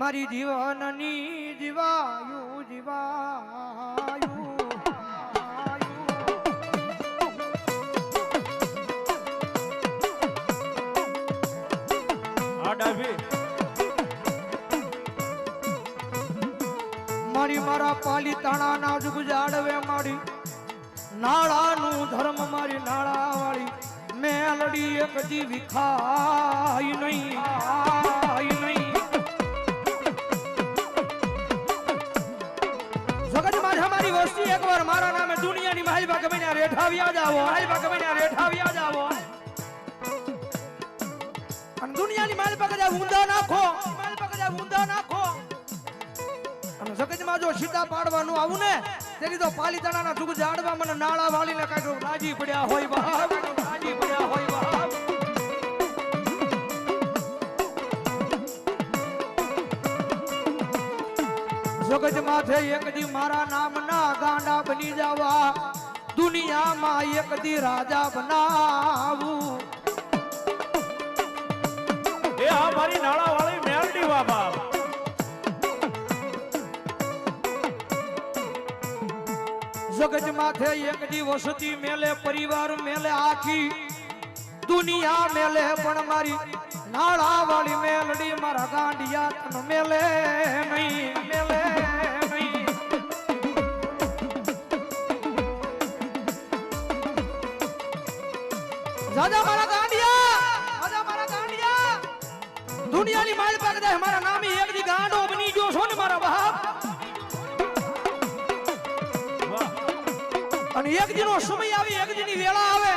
મારી જીવનની જીવાયું જીવાયું મારી મારા પાલિતાણાના જુગ જાડવે મારી. નાળાનું ધર્મ મારી નાળા વાળી મેલડી એક જીવી ખાઈ નહીં નહીં. વસ્તી એકવાર મારા નામે દુનિયાની માલબા ગમે ત્યાં રેઠાવ્યા આવો માલબા ગમે ત્યાં રેઠાવ્યા આવો. અને દુનિયાની માલબા કદાચ ઊંધા નાખો માલ કદાચ ઊંધા નાખો. અને જગતમાં જો સીધા પાડવાનું આવું ને, તેની તો પાલીતાણાના જુગ જાડવા મને નાળા વાળીને કાઢો રાજી પડ્યા હોય બાપ જગત માથે એક દી મારા નામના ગાંડા બની જવા. દુનિયામાં એક દી રાજા બનાવું. એ આ મારી નાળા વાળી મેળડી બાબા જગત માથે એક દી વસતી મેલે પરિવાર મેલે આખી દુનિયા મેલે પણ મારી નાળા વાળી મેલડી મારા ગાંડિયા મેલે નહીં. દુનિયાની માલ પાક દે, મારા નામી એક દી ગાંડો બની ગયો છો ને મારા બાપ? અને એક દિનો સમય આવે, એક દિની વેળા આવે.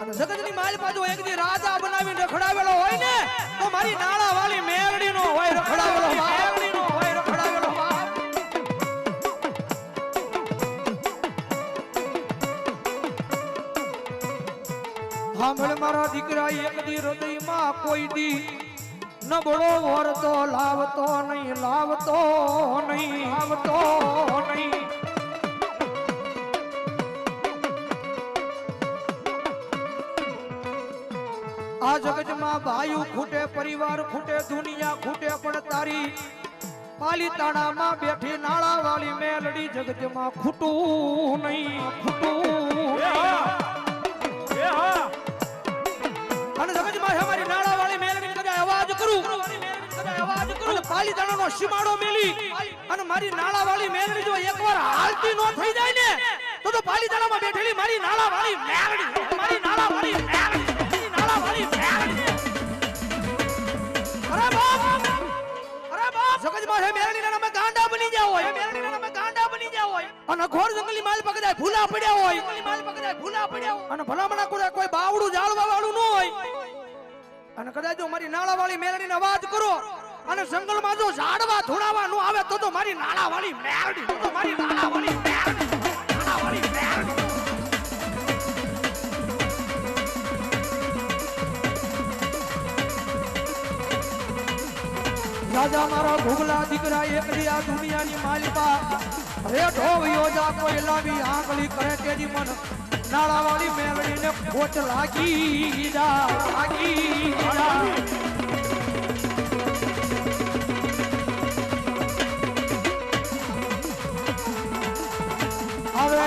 અને જગતની માલ પાજો એક દી રાજા બનાવીને રખડાવેલો હોય ને, તો મારી નાળા વાળી મેરડી નો હોય, રખડાવેલો મેરડી સાંભળ મારા દીકરા એક દી હૃદયમાં કોઈ દી નબળો વરતો લાવતો નહીં લાવતો નહીં લાવતો નહીં. આ જગતમાં ભાઈઓ ખૂટે પરિવાર ખૂટે દુનિયા ખૂટે પણ તારી પાલીતાણામાં બેઠી નાળા વાળી મેલડી જગતમાં ખૂટું નહીં ખૂટું અને જગતમાં અમારી નાળા વાળી મેલડી કદાચ અવાજ કરું. અને પાલીતાણાનો સીમાડો મેલી. અને મારી નાળા વાળી મેલડી જો એકવાર હાલતી નો થઈ જાય ને, તો તો પાલીતાણામાં બેઠેલી મારી નાળા વાળી મેલડી અને ઘોર જંગલી માલ પકડાય ભૂલા પડ્યા હોય. જંગલી માલ પકડાય ભૂલા પડ્યા હોય. અને ભલામણા કોઈ કોઈ બાવડું જાળવા વાળું ન હોય. અને કદાચ જો મારી નાળા વાળી મેલડીને અવાજ કરો અને જંગલમાં જો ઝાડવા ધોળાવા ન આવે તો તો મારી નાળા વાળી મેલડી તો મારી નાળા વાળી મેલડી નાળા વાળી મેલડી રાજા મારા ભોગલા દીકરા એકલી આ દુનિયાની માલિકા રેઠો યોજા કોઈ લાવી આંગળી કરે તેજી મન. નાળા વાળી મેલડીને ખોટ લાગી જા લાગી જા. હવે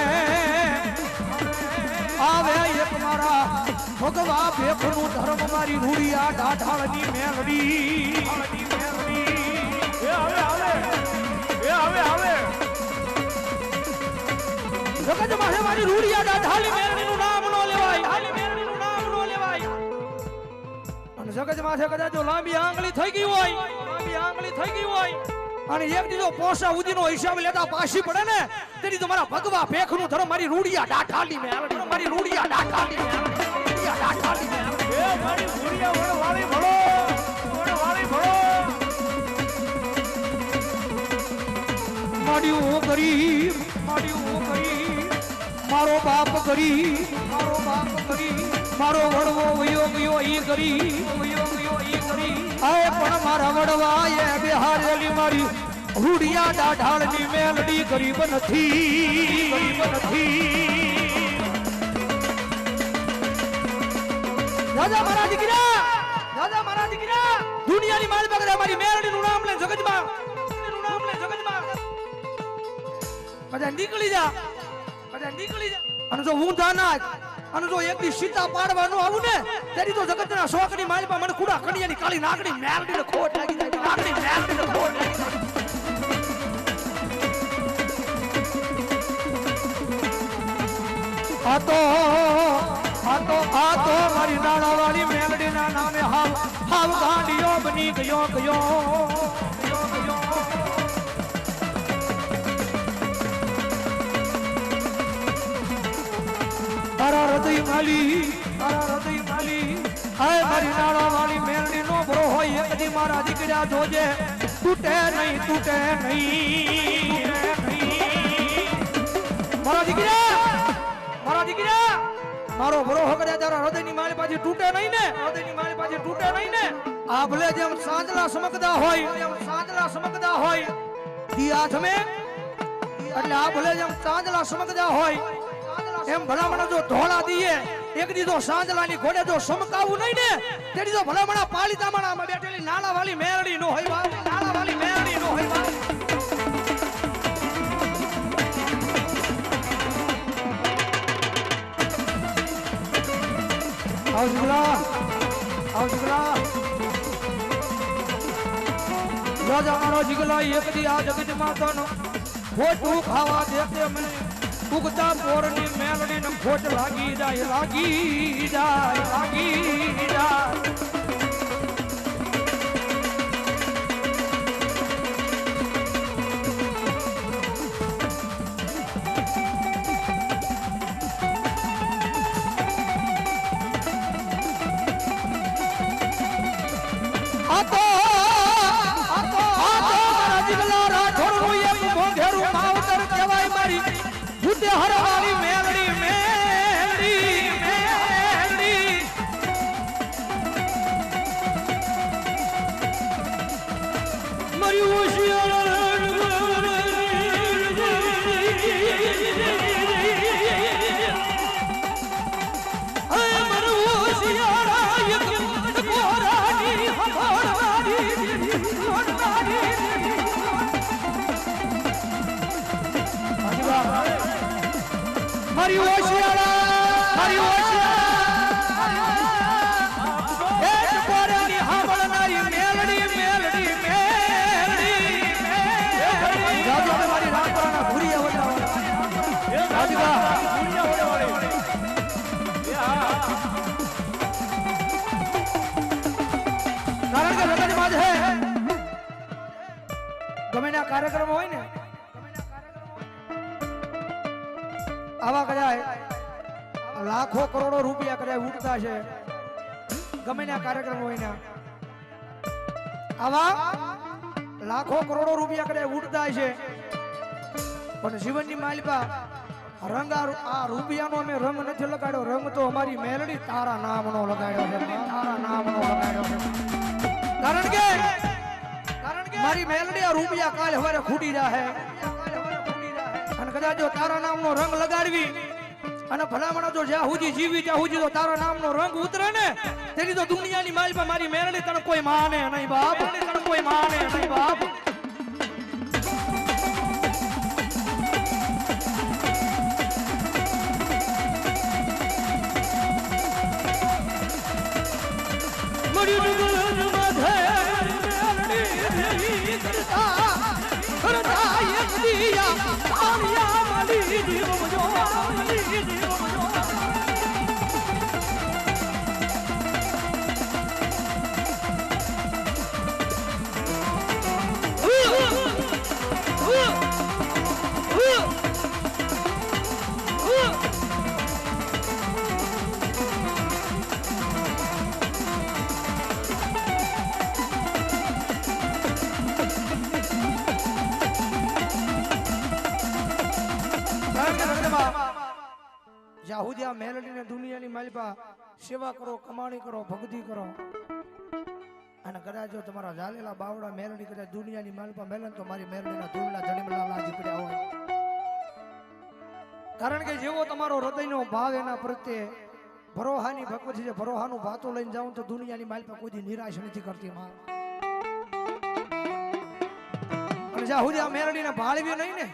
આવે એક મારા ભગવા ભેખનું ધર્મ મારી રૂડિયા ડાઢાળની મેલડી જગત માથે મારી રૂડિયા મેરણી નું નામ નો લેવાય ઢાલી મેરણી નું નામ નો લેવાય. અને જગત માથે કદાચ જો લાંબી આંગળી થઈ ગઈ હોય લાંબી આંગળી થઈ ગઈ હોય અને એક દીધો પોસા ઉદીનો હિસાબ લેતા પાછી પડે ને તેની તો મારા ભગવા ભેખનું ધરો મારી રૂડિયા ડાઠાલી મેલડી મારી રૂડિયા ડાઠાલી રૂડિયા ડાઢાળી મેલડી એ મારી રૂડિયા વાળી વાળી ભળો. માડ્યું ગરીબ માડ્યું મારો બાપ કરી. મારો બાપ કરી. મારો વડવો વયો ગયો ઈ વયો ગયો ઈ આય પણ મારા વડવા એ બિહારેલી મારી હુડિયા મેલડી ગરીબ નથી. ગરીબ નથી. દાદા મારા દીકરા! રાજા મારા દીકરા! દુનિયાની માલ પકડે મારી મેરડીનું નામ લે જગતમાં. જગતમાં. કદાચ નીકળી જા. અને જો હું જાના અને જો એક દી સીતા પાડવાનું આવું ને તેરી તો જગતના શોખની માલપા મને કુડા કડિયાની કાળી નાગડી મેરડીને ખોટ લાગી જાય. નાગણી મેલડી ને ખોટ આ તો આ તો આ તો મારી નાણાવાળી મેલડીના નામે હાવ હાવ ગાંડિયો બની ગયો, ગયો. માલી મારા હૃદય માલી હાય, મારી નાણાવાળી મેરણી નો ભરો હોય એક મારા દીકરા જોજે. તૂટે નહીં તૂટે નહીં. મારા દીકરા મારા દીકરા, મારો ભરો હકડ્યા તારા હૃદયની માળી પાછી તૂટે નહીં ને. હૃદયની માળી પાછી તૂટે નહીં ને. આ ભલે જેમ સાંજલા સમકદા હોય જેમ સાંજલા સમકદા હોય. દી હાથમે એટલે આ ભલે જેમ સાંજલા સમકદા હોય એમ ભલામણા જો ધોળા દીએ એક દીધો સાંજલાની ઘોડે જો સમકાવું નહીં ને તે દીધો ભલામણા પાલિતામણામાં બેઠેલી નાળા વાળી મેરડી નો હોય નાળા વાળી મેરડી નો હોય આવ જુગલા આવ જુગલા. રાજા મારો જીગલા એક દી આ જગત માતાનો ખોટું ખાવા દેતે મને. ઉગતા પોરની મેલડી ને ખોટ લાગી જાય લાગી જાય લાગી મારી હોશિયાર હે મારું હોશિયાર ગમે ના કાર્યક્રમ હોય ને, આવા કદાચ લાખો કરોડો રૂપિયા કદાચ ઉઠતા છે. ગમે ના કાર્યક્રમ હોય ને, આવા લાખો કરોડો રૂપિયા કદાચ ઉઠતા છે. પણ જીવનની માલિકા રંગ આ રૂપિયાનો અમે રંગ નથી લગાડ્યો. રંગ તો અમારી મેલડી, તારા નામનો લગાડ્યો છે. તારા નામનો લગાડ્યો છે. કારણ કે મારી મેલડી રૂપિયા કાલ હવારે ખૂટી જાહે અને કદાચ જો તારા નામનો રંગ લગાડવી, અને ભલામણા જો જ્યાં સુધી જીવી ત્યાં સુધી તો તારા નામનો રંગ ઉતરે ને, તેની તો દુનિયાની માલમાં મારી મેલડી તને કોઈ માને નહીં બાપ. તને કોઈ માને નહીં બાપ. એક દિયા રાજા મેલડીને દુનિયાની માલિપા સેવા કરો, કમાણી કરો, ભક્તિ કરો. અને કદાચ જો તમારા ઝાલેલા બાવડા મેલડી કદાચ દુનિયાની માલિપા મેલન, તો મારી મેલડીના ધૂળના જણમલા લાજી પડ્યા હોય. કારણ કે જેવો તમારો હૃદયનો ભાવ એના પ્રત્યે ભરોહાની ભગવતી જે ભરોહાનું ભાતું લઈને જાઉં તો દુનિયાની માલિપા કોઈ નિરાશ નથી કરતી, માં. અને જ્યાં સુધી આ મેલડીને ભાળવી નહીં ને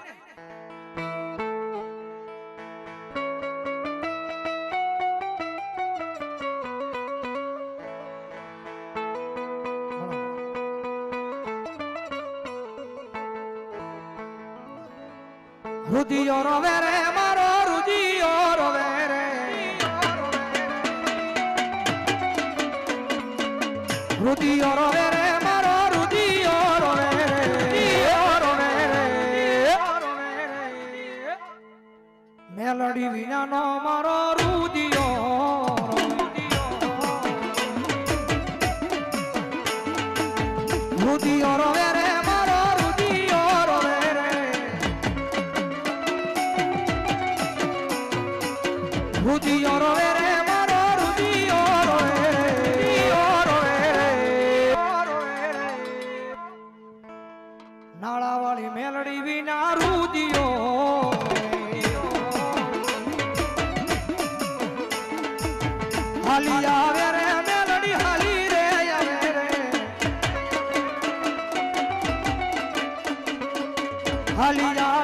રુદિયો રોવે રે મારો રુદિયો રોવે રે. રુદિયો રોવે રે મારો રુદિયો રોવે મારો રુદિયો રોવે રે મારો રુદિયો રોવે રે નાળાવાળી મેલડી વિના રુદિયો હાલી આવે રે મેલડી હાલી